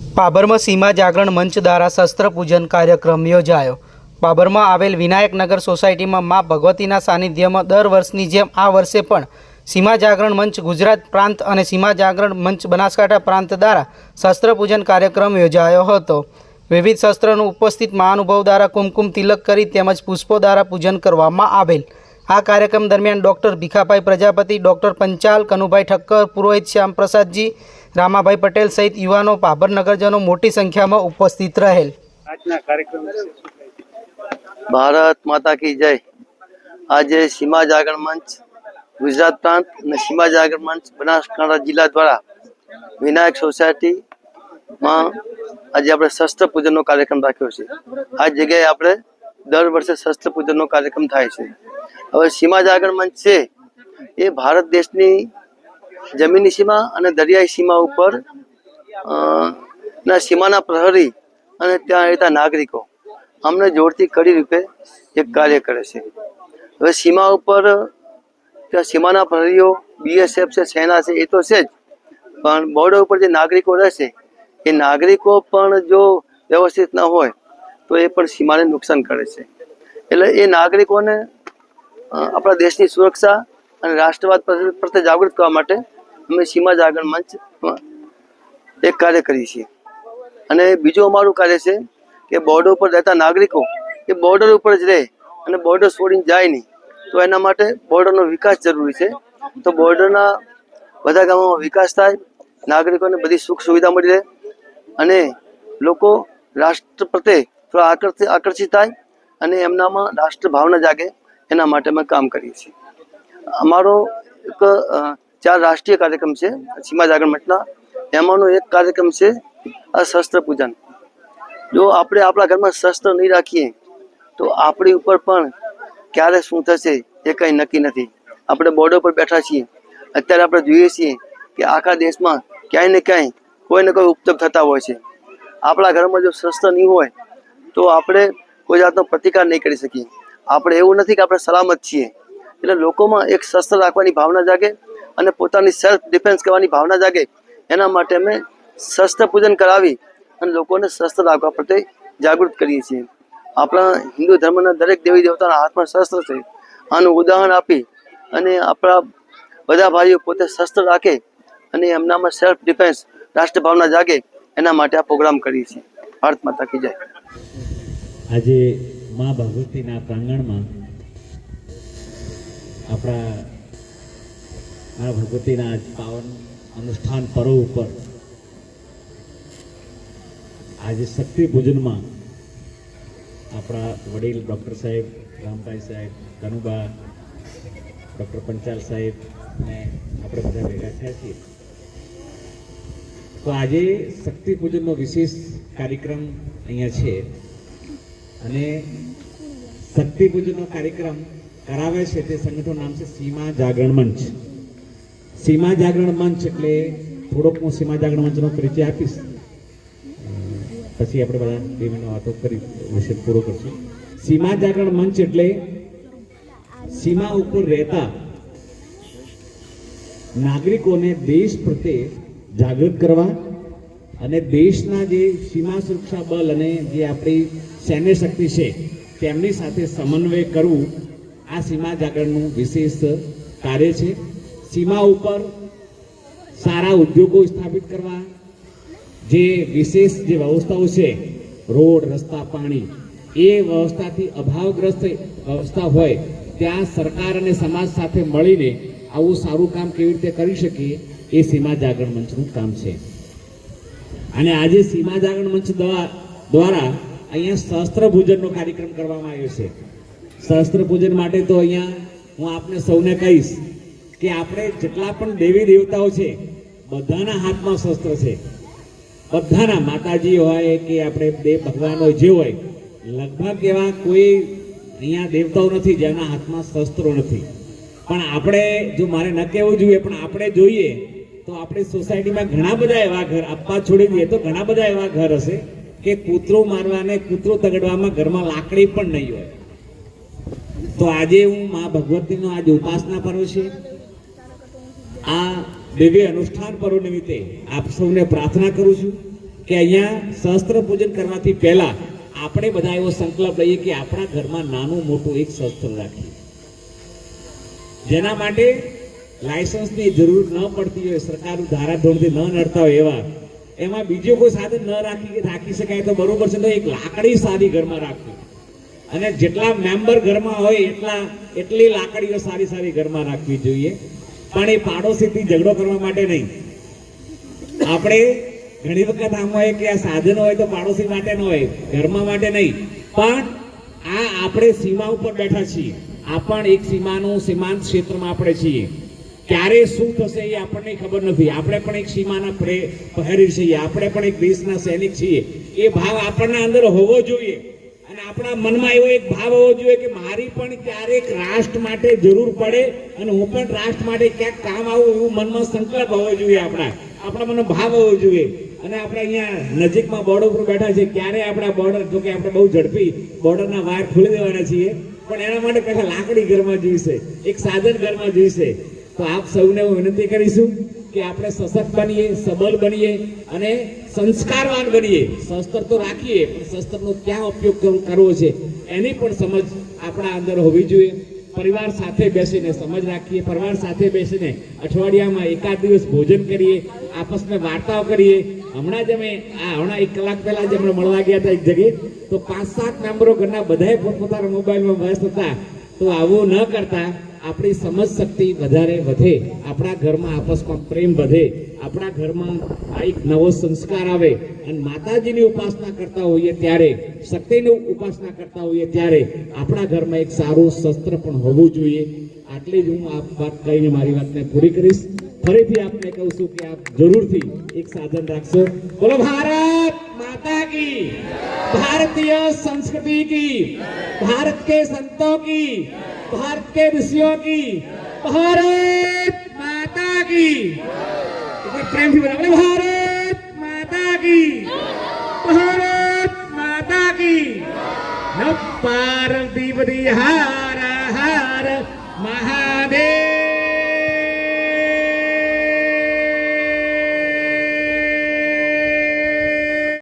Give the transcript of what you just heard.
બાબરમાં સીમા જાગરણ મંચ દ્વારા શસ્ત્ર કાર્યક્રમ યોજાયો. બાબરમાં આવેલ વિનાયકનગર સોસાયટીમાં મા ભગવતીના સાનિધ્યમાં દર વર્ષની જેમ આ વર્ષે પણ સીમા જાગરણ મંચ ગુજરાત પ્રાંત અને સીમા જાગરણ મંચ બનાસકાંઠા પ્રાંત દ્વારા શસ્ત્ર પૂજન કાર્યક્રમ યોજાયો હતો. વિવિધ શસ્ત્રનું ઉપસ્થિત મહાનુભાવ દ્વારા કુમકુમ તિલક કરી તેમજ પુષ્પો દ્વારા પૂજન કરવામાં આવેલ. આ કાર્યક્રમ દરમિયાન ડૉક્ટર ભીખાભાઈ પ્રજાપતિ ડૉક્ટર પંચાલ કનુભાઈ ઠક્કર પુરોહિત શ્યામપ્રસાદજી રામાભાઈ પટેલ સહિત યુવાનો ભાભર નગરજનો મોટી સંખ્યામાં ઉપસ્થિત રહેલ? ભારત માતા કી જય. આજે સીમા જાગરણ મંચ ગુજરાત પ્રાંત અને સીમા જાગરણ મંચ બનાસકાંઠા જિલ્લા દ્વારા વિનાયક સોસાયટીમાં આજે આપણે શસ્ત્ર પૂજનનો કાર્યક્રમ રાખ્યો છે. આ જગ્યાએ આપણે દર વર્ષે શસ્ત્ર પૂજનનો કાર્યક્રમ થાય છે. હવે સીમા જાગરણ મંચ છે, એ ભારત દેશની જમીની સીમા અને દરિયાઈ સીમા ઉપર ના સીમાના પ્રહરી અને ત્યાં રહેતા નાગરિકો અમને જોડતી કડી રૂપે એક કાર્ય કરે છે. હવે સીમા ઉપર, ત્યાં સીમાના પ્રહરીઓ બીએસએફ છે, સેના છે, એ તો છે જ, પણ બોર્ડર ઉપર જે નાગરિકો રહેશે એ નાગરિકો પણ જો વ્યવસ્થિત ન હોય, તો એ પણ સીમાને નુકસાન કરે છે. એટલે એ નાગરિકોને આપણા દેશની સુરક્ષા અને રાષ્ટ્રવાદ પ્રત્યે જાગૃત કરવા માટે અમે સીમા જાગરણ મંચ એક કાર્ય કરીએ છીએ. અને બીજું અમારું કાર્ય છે કે બોર્ડર ઉપર રહેતા નાગરિકો, એ બોર્ડર ઉપર જ રહે અને બોર્ડર છોડીને જાય નહીં. તો એના માટે બોર્ડરનો વિકાસ જરૂરી છે. તો બોર્ડરના બધા ગામોમાં વિકાસ થાય, નાગરિકોને બધી સુખ સુવિધા મળી રહે અને લોકો રાષ્ટ્ર પ્રત્યે થોડા આકર્ષિત આકર્ષિત થાય અને એમનામાં રાષ્ટ્ર ભાવના જાગે, એના માટે અમે કામ કરીએ છીએ. અમારો એક ચાર રાષ્ટ્રીય કાર્યક્રમ છે, સીમા જાગરણ મંચના એમાંનો એક કાર્યક્રમ છે અશસ્ત્ર શસ્ત્ર પૂજન. જો આપણે આપણા ઘરમાં શસ્ત્ર નહીં રાખીએ, તો આપણી ઉપર પણ ક્યારે શું થશે એ કંઈ નક્કી નથી. આપણે બોર્ડર પર બેઠા છીએ. અત્યારે આપણે જોઈએ છીએ કે આખા દેશમાં ક્યાંય ને ક્યાંય કોઈ ને કોઈ ઉપદ્રવ થતા હોય છે. આપણા ઘરમાં જો શસ્ત્ર નહીં હોય, તો આપણે કોઈ જાતનો પ્રતિકાર નહીં કરી શકીએ. આપણે એવું નથી કે આપણે સલામત છીએ. એટલે લોકોમાં એક શસ્ત્ર રાખવાની ભાવના જાગે અને પોતાની સેલ્ફ ડિફેન્સ કરવાની ભાવના જાગે. એના માટે અમે શસ્ત્ર પૂજન કરાવી અને લોકોને શસ્ત્ર રાખવા પ્રત્યે જાગૃત કરીએ છીએ. આપણા હિન્દુ ધર્મના દરેક દેવી દેવતાના હાથમાં શસ્ત્ર છે. આનું ઉદાહરણ આપી અને આપણા બધા ભાઈઓ પોતે શસ્ત્ર રાખે અને એમનામાં સેલ્ફ ડિફેન્સ રાષ્ટ્ર ભાવના જાગે એના માટે આ પ્રોગ્રામ કરીએ છીએ. ભારત માતા કી જય. આજે મા ભગવતીના પ્રાંગણમાં આપણા મા ભગવતીના પાવન અનુષ્ઠાન પર્વ ઉપર આજે શક્તિ પૂજનમાં આપણા વડીલ ડૉક્ટર સાહેબ, રામભાઈ સાહેબ કનુબા ડૉક્ટર પંચાલ સાહેબ અને આપણે બધા ભેગા થયા છીએ. તો આજે શક્તિ પૂજનનો વિશેષ કાર્યક્રમ અહીંયા છે. અને શક્તિ પૂજનનો કાર્યક્રમ કરાવે છે તે સંગઠનનું નામ છે સીમા જાગરણ મંચ. સીમા જાગરણ મંચ એટલે થોડોક હું સીમા જાગરણ મંચનો પરિચય આપીશ. પછી આપણે બધા બે મિનિટ વાતો કરી વિષય પૂરો કરશું. સીમા જાગરણ મંચ એટલે સીમા ઉપર રહેતા નાગરિકોને દેશ પ્રત્યે જાગૃત કરવા અને દેશના જે સીમા સુરક્ષા બળ અને જે આપણી સૈન્ય શક્તિ છે, તેમની સાથે સમન્વય કરવું આ સીમા જાગરણનું વિશેષ કાર્ય છે. સીમા ઉપર સારા ઉદ્યોગો સ્થાપિત કરવા, જે વિશેષ જે વ્યવસ્થાઓ છે, રોડ, રસ્તા, પાણી, એ વ્યવસ્થાથી અભાવગ્રસ્ત વ્યવસ્થા હોય, ત્યાં સરકાર અને સમાજ સાથે મળીને આવું સારું કામ કેવી રીતે કરી શકીએ એ સીમા જાગરણ મંચનું કામ છે. અને આજે સીમા જાગરણ મંચ દ્વા- દ્વારા અહીંયા શસ્ત્ર પૂજનનો કાર્યક્રમ કરવામાં આવ્યો છે. શસ્ત્ર પૂજન માટે તો અહીંયા હું આપને સૌને કહીશ કે આપણે જેટલા પણ દેવી દેવતાઓ છે, બધાના હાથમાં શસ્ત્ર છે. બધાના માતાજી હોય કે આપણે દેવ ભગવાન હોય જે હોય, લગભગ એવા કોઈ અહીંયા દેવતાઓ નથી જેના હાથમાં શસ્ત્રો નથી. પણ આપણે જો મારે ન કહેવું જોઈએ, પણ આપણે જોઈએ તો આપણે સોસાયટીમાં ઘણા બધા એવા ઘર, આપવા છોડી દઈએ તો ઘણા બધા એવા ઘર હશે કે કૂતરો મારવાને, કૂતરો તગડવામાં ઘરમાં લાકડી પણ નહીં હોય. તો આજે હું મા ભગવતીનો આજે ઉપાસના પર્વ છે. આ દિવ્ય અનુષ્ઠાન પર્વ નિમિત્તે આપ સૌને પ્રાર્થના કરું છું કે અહીંયા શસ્ત્ર પૂજન કરવાથી પહેલા આપણે બધા એવો સંકલ્પ લઈએ કે આપણા ઘરમાં નાનું મોટું એક શસ્ત્ર રાખીએ. જેના માટે લાયસન્સની જરૂર ન પડતી હોય સરકાર ધારાધોરણથી ન નડતા હોય એવા, એમાં બીજું કોઈ સાધન ન રાખી રાખી શકાય તો બરોબર છે, તો એક લાકડી સારી ઘરમાં રાખવી. અને જેટલા મેમ્બર ઘરમાં હોય, એટલા, એટલી લાકડીઓ સારી સારી ઘરમાં રાખવી જોઈએ. પણ એ પાડોશીથી ઝઘડો કરવા માટે નહીં. આપણે ઘણી વખત આમ હોય કે આ સાધનો હોય તો પાડોશી માટે ન હોય, ઘરમાં માટે નહીં. પણ આ આપણે સીમા ઉપર બેઠા છીએ. આ પણ એક સીમાનું સીમાંત ક્ષેત્રમાં આપણે છીએ. ક્યારે શું થશે એ આપણને ખબર નથી. આપણે પણ એક સીમાના પહેરી છીએ. આપણે પણ એક દેશના સૈનિક છીએ. એ ભાવ આપણના અંદર હોવો જોઈએ. અને આપણા મનમાં એવો એક ભાવ હોવો જોઈએ કે મારી પણ ક્યારેક રાષ્ટ્ર માટે જરૂર પડે અને હું પણ રાષ્ટ્ર માટે ક્યાંક કામ આવું એવું મનમાં સંકલ્પ હોવો જોઈએ આપણા. આપણા મનનો ભાવ હોવો જોઈએ. અને આપણે અહીંયા નજીકમાં બોર્ડર ઉપર બેઠા છે ક્યારે આપણા બોર્ડર જો કે આપણે બહુ ઝડપી બોર્ડરના વાયર ખોલી દેવાના છીએ. પણ એના માટે પહેલાં લાકડી ઘરમાં જોઈશે. એક સાધન ઘરમાં જોઈશે. તો આપ સૌને હું વિનંતી કરીશું કે આપણે સશક્ત બનીએ, સબળ બનીએ અને સંસ્કારવાન બનીએ. શસ્ત્ર તો રાખીએ, પણ શસ્ત્રનો ક્યાં ઉપયોગ કરવો છે? એની પણ સમજ આપણા અંદર હોવી જોઈએ. પરિવાર સાથે બેસીને સમજ રાખીએ, પરિવાર સાથે બેસીને અઠવાડિયામાં એકાદ દિવસ ભોજન કરીએ આપસમાં વાર્તાઓ કરીએ. હમણાં જ અમે, આ હમણાં એક કલાક પહેલા જ અમે મળવા ગયા હતા એક જગ્યાએ. તો પાંચ સાત મેમ્બરો ઘરના બધાએ પોતપોતાના મોબાઈલમાં વ્યસ્ત હતા. તો આવું ન કરતા આપણી સમજ શક્તિ વધારે વધે આપણા ઘરમાં આપસમાં પ્રેમ વધે આપણા ઘરમાં આ એક નવો સંસ્કાર આવે અને માતાજીની ઉપાસના કરતા હોઈએ ત્યારે શક્તિની ઉપાસના કરતા હોઈએ ત્યારે આપણા ઘરમાં એક સારું શસ્ત્ર પણ હોવું જોઈએ આટલી જ હું આ વાત કહીને મારી વાતને પૂરી કરીશ ફરીથી આપને કહું છું કે આપ જરૂરથી એક સાધન રાખશો બોલો ભારત માતા કી भारतीय संस्कृति की भारत के संतों की भारत के ऋषियों की भारत माता की एक बार प्रेम से बोला बोले, भारत माता की भारत माता की न पार्वती हार हार महादेव